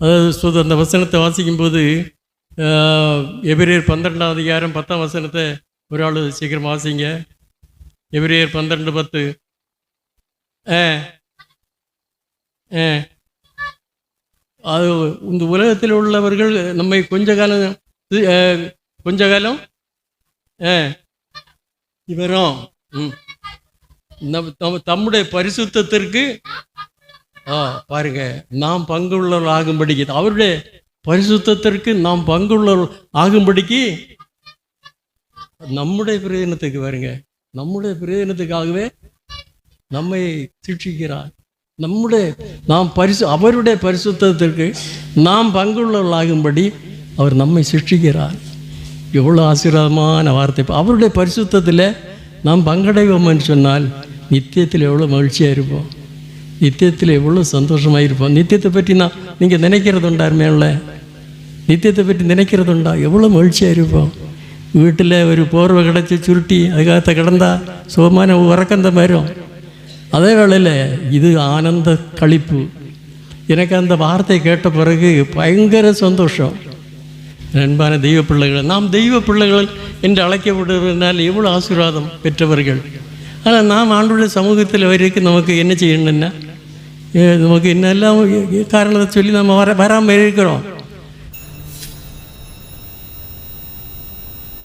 அதாவது அந்த வசனத்தை வாசிக்கும்போது எபிரியர் பன்னிரெண்டாம் அதிகாரம் பத்தாம் வசனத்தை ஒரு ஆள் சீக்கிரம் வாசிங்க. எபிரியர் பன்னிரெண்டு பத்து. ஆ ஆ. அது இந்த உலகத்தில் உள்ளவர்கள் நம்மை கொஞ்ச காலம் கொஞ்ச காலம் ஆ இவரும் ம். நம் தம் தம்முடைய பரிசுத்தத்திற்கு ஆ பாருங்க நாம் பங்குள்ளவர் ஆகும்படிக்கு அவருடைய பரிசுத்தத்திற்கு நாம் பங்குள்ளவர் ஆகும்படிக்கு நம்முடைய பிரயோஜனத்துக்கு பாருங்க நம்முடைய பிரயோஜனத்துக்காகவே நம்மை சிக்ஷிக்கிறார் நம்முடைய நாம் பரிசு அவருடைய பரிசுத்தத்திற்கு நாம் பங்குள்ளவர்களாகும்படி அவர் நம்மை சிக்ஷிக்கிறார் எவ்வளோ ஆசீர்வாதமான வார்த்தை. அவருடைய பரிசுத்தத்தில் நாம் பங்கடைவோம்னு சொன்னால் நித்தியத்தில் எவ்வளோ மகிழ்ச்சியாக இருப்போம். நித்தியத்தில் எவ்வளோ சந்தோஷமாக இருப்போம் நித்தியத்தை பற்றி நான் நீங்கள் நினைக்கிறது உண்டா மேல நித்தியத்தை பற்றி நினைக்கிறது உண்டா எவ்வளோ மகிழ்ச்சியாக இருப்போம் வீட்டில் ஒரு போர்வை கிடச்சி சுருட்டி அதுக்காகத்த கிடந்தா சுகமான உறக்கம் தான் வரும் அதே வேளையில் இது ஆனந்த கழிப்பு. எனக்கு அந்த வார்த்தை கேட்ட பிறகு பயங்கர சந்தோஷம். நண்பான தெய்வ பிள்ளைகள் நாம் தெய்வ பிள்ளைகள் என்று அழைக்கப்படுவதனால் எவ்வளோ ஆசீர்வாதம் பெற்றவர்கள். ஆனால் நாம் ஆண்டுள்ள சமூகத்தில் வரைக்கும் நமக்கு என்ன செய்யணும்னா നമുക്ക് ഇന്നെല്ലാം കാരണത്തെ ചൊല്ലി നമ്മൾ വരാൻ വരാൻ വരയ്ക്കണം